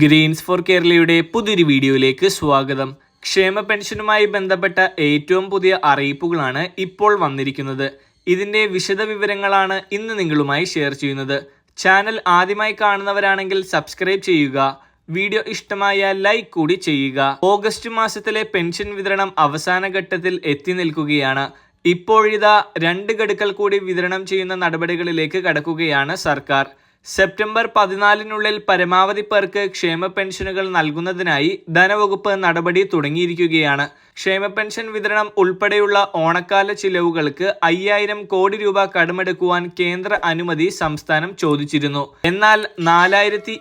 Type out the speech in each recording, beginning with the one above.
Green's four കേരളയുടെ പുതിയൊരു വീഡിയോയിലേക്ക് സ്വാഗതം. ക്ഷേമ പെൻഷനുമായി ബന്ധപ്പെട്ട ഏറ്റവും പുതിയ അറിയിപ്പുകളാണ് ഇപ്പോൾ വന്നിരിക്കുന്നത്. ഇതിന്റെ വിശദ വിവരങ്ങളാണ് ഇന്ന് നിങ്ങളുമായി ഷെയർ ചെയ്യുന്നത്. ചാനൽ ആദ്യമായി കാണുന്നവരാണെങ്കിൽ സബ്സ്ക്രൈബ് ചെയ്യുക. വീഡിയോ ഇഷ്ടമായ ലൈക്ക് കൂടി ചെയ്യുക. ഓഗസ്റ്റ് മാസത്തിലെ പെൻഷൻ വിതരണം അവസാന ഘട്ടത്തിൽ എത്തി നിൽക്കുകയാണ്. ഇപ്പോഴിതാ രണ്ട് ഗഡുക്കൾ കൂടി വിതരണം ചെയ്യുന്ന നടപടികളിലേക്ക് കടക്കുകയാണ് സർക്കാർ. സെപ്റ്റംബർ പതിനാലിനുള്ളിൽ പരമാവധി പേർക്ക് ക്ഷേമ പെൻഷനുകൾ നൽകുന്നതിനായി ധനവകുപ്പ് നടപടി തുടങ്ങിയിരിക്കുകയാണ്. ക്ഷേമ പെൻഷൻ വിതരണം ഉൾപ്പെടെയുള്ള ഓണക്കാല ചിലവുകൾക്ക് അയ്യായിരം കോടി രൂപ കടമെടുക്കുവാൻ കേന്ദ്ര അനുമതി സംസ്ഥാനം ചോദിച്ചിരുന്നു. എന്നാൽ നാലായിരത്തി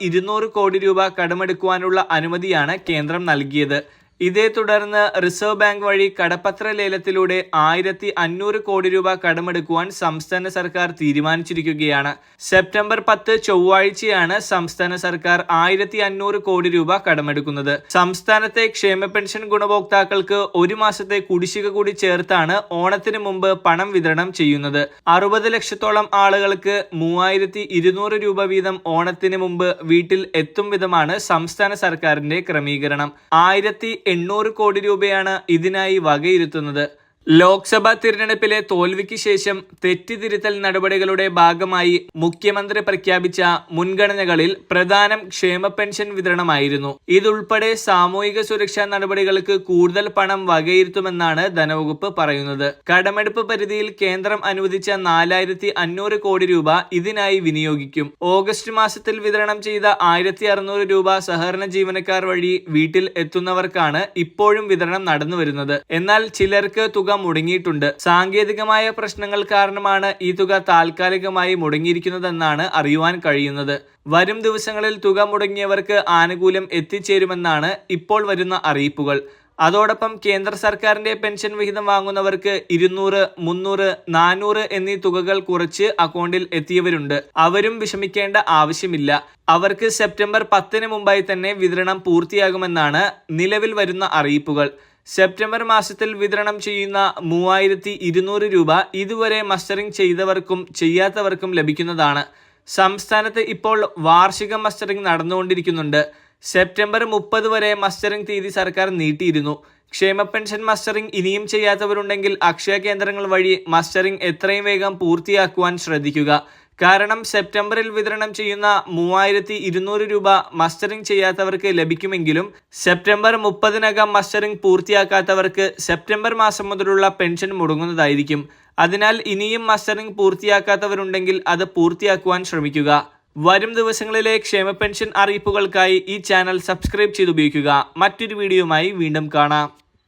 കോടി രൂപ കടമെടുക്കുവാനുള്ള അനുമതിയാണ് കേന്ദ്രം നൽകിയത്. ഇതേ തുടർന്ന് റിസർവ് ബാങ്ക് വഴി കടപ്പത്ര ലേലത്തിലൂടെ ആയിരത്തി അഞ്ഞൂറ് കോടി രൂപ കടമെടുക്കുവാൻ സംസ്ഥാന സർക്കാർ തീരുമാനിച്ചിരിക്കുകയാണ്. സെപ്റ്റംബർ പത്ത് ചൊവ്വാഴ്ചയാണ് സംസ്ഥാന സർക്കാർ ആയിരത്തി അഞ്ഞൂറ് കോടി രൂപ കടമെടുക്കുന്നത്. സംസ്ഥാനത്തെ ക്ഷേമ പെൻഷൻ ഗുണഭോക്താക്കൾക്ക് ഒരു മാസത്തെ കുടിശ്ശിക കൂടി ചേർത്താണ് ഓണത്തിന് മുമ്പ് പണം വിതരണം ചെയ്യുന്നത്. അറുപത് ലക്ഷത്തോളം ആളുകൾക്ക് മൂവായിരത്തി ഇരുന്നൂറ് രൂപ വീതം ഓണത്തിന് മുമ്പ് വീട്ടിൽ എത്തും വിധമാണ് സംസ്ഥാന സർക്കാരിന്റെ ക്രമീകരണം. ആയിരത്തി എണ്ണൂറ് കോടി രൂപയാണ് ഇതിനായി വകയിരുത്തുന്നത്. ലോക്സഭാ തിരഞ്ഞെടുപ്പിലെ തോൽവിക്ക് ശേഷം തെറ്റിതിരുത്തൽ നടപടികളുടെ ഭാഗമായി മുഖ്യമന്ത്രി പ്രഖ്യാപിച്ച മുൻഗണനകളിൽ പ്രധാനം ക്ഷേമ പെൻഷൻ വിതരണമായിരുന്നു. ഇതുൾപ്പെടെ സാമൂഹിക സുരക്ഷാ നടപടികൾക്ക് കൂടുതൽ പണം വകയിരുത്തുമെന്നാണ് ധനവകുപ്പ് പറയുന്നത്. കടമെടുപ്പ് പരിധിയിൽ കേന്ദ്രം അനുവദിച്ച നാലായിരത്തി അഞ്ഞൂറ് കോടി രൂപ ഇതിനായി വിനിയോഗിക്കും. ഓഗസ്റ്റ് മാസത്തിൽ വിതരണം ചെയ്ത ആയിരത്തി അറുന്നൂറ് രൂപ സഹകരണ ജീവനക്കാർ വഴി വീട്ടിൽ എത്തുന്നവർക്കാണ് ഇപ്പോഴും വിതരണം നടന്നു വരുന്നത് എന്നാൽ ചിലർക്ക് തുക മുടങ്ങിയിട്ടുണ്ട്. സാങ്കേതികമായ പ്രശ്നങ്ങൾ കാരണമാണ് ഈ തുക താൽക്കാലികമായി മുടങ്ങിയിരിക്കുന്നതെന്നാണ് അറിയുവാൻ കഴിയുന്നത്. വരും ദിവസങ്ങളിൽ തുക മുടങ്ങിയവർക്ക് ആനുകൂല്യം എത്തിച്ചേരുമെന്നാണ് ഇപ്പോൾ വരുന്ന അറിയിപ്പുകൾ. അതോടൊപ്പം കേന്ദ്ര സർക്കാരിന്റെ പെൻഷൻ വിഹിതം വാങ്ങുന്നവർക്ക് ഇരുന്നൂറ് മുന്നൂറ് നാനൂറ് എന്നീ തുകകൾ കുറച്ച് അക്കൗണ്ടിൽ എത്തിയവരുണ്ട്. അവരും വിഷമിക്കേണ്ട ആവശ്യമില്ല. അവർക്ക് സെപ്റ്റംബർ പത്തിന് മുമ്പായി തന്നെ വിതരണം പൂർത്തിയാകുമെന്നാണ് നിലവിൽ വരുന്ന അറിയിപ്പുകൾ. സെപ്റ്റംബർ മാസത്തിൽ വിതരണം ചെയ്യുന്ന മൂവായിരത്തി ഇരുന്നൂറ് രൂപ ഇതുവരെ മസ്റ്ററിംഗ് ചെയ്തവർക്കും ചെയ്യാത്തവർക്കും ലഭിക്കുന്നതാണ്. സംസ്ഥാനത്ത് ഇപ്പോൾ വാർഷിക മസ്റ്ററിംഗ് നടന്നുകൊണ്ടിരിക്കുന്നുണ്ട്. സെപ്റ്റംബർ മുപ്പത് വരെ മസ്റ്ററിംഗ് തീയതി സർക്കാർ നീട്ടിയിരുന്നു. ക്ഷേമ പെൻഷൻ മസ്റ്ററിംഗ് ഇനിയും ചെയ്യാത്തവരുണ്ടെങ്കിൽ അക്ഷയ കേന്ദ്രങ്ങൾ വഴി മസ്റ്ററിംഗ് എത്രയും വേഗം പൂർത്തിയാക്കുവാൻ ശ്രദ്ധിക്കുക. കാരണം സെപ്റ്റംബറിൽ വിതരണം ചെയ്യുന്ന മൂവായിരത്തി ഇരുന്നൂറ് രൂപ മസ്റ്ററിംഗ് ചെയ്യാത്തവർക്ക് ലഭിക്കുമെങ്കിലും സെപ്റ്റംബർ മുപ്പതിനകം മസ്റ്ററിംഗ് പൂർത്തിയാക്കാത്തവർക്ക് സെപ്റ്റംബർ മാസം മുതലുള്ള പെൻഷൻ മുടങ്ങുന്നതായിരിക്കും. അതിനാൽ ഇനിയും മസ്റ്ററിംഗ് പൂർത്തിയാക്കാത്തവരുണ്ടെങ്കിൽ അത് പൂർത്തിയാക്കുവാൻ ശ്രമിക്കുക. വരും ദിവസങ്ങളിലെ ക്ഷേമ പെൻഷൻ അറിയിപ്പുകൾക്കായി ഈ ചാനൽ സബ്സ്ക്രൈബ് ചെയ്ത് ഉപയോഗിക്കുക മറ്റൊരു വീഡിയോയുമായി വീണ്ടും കാണാം.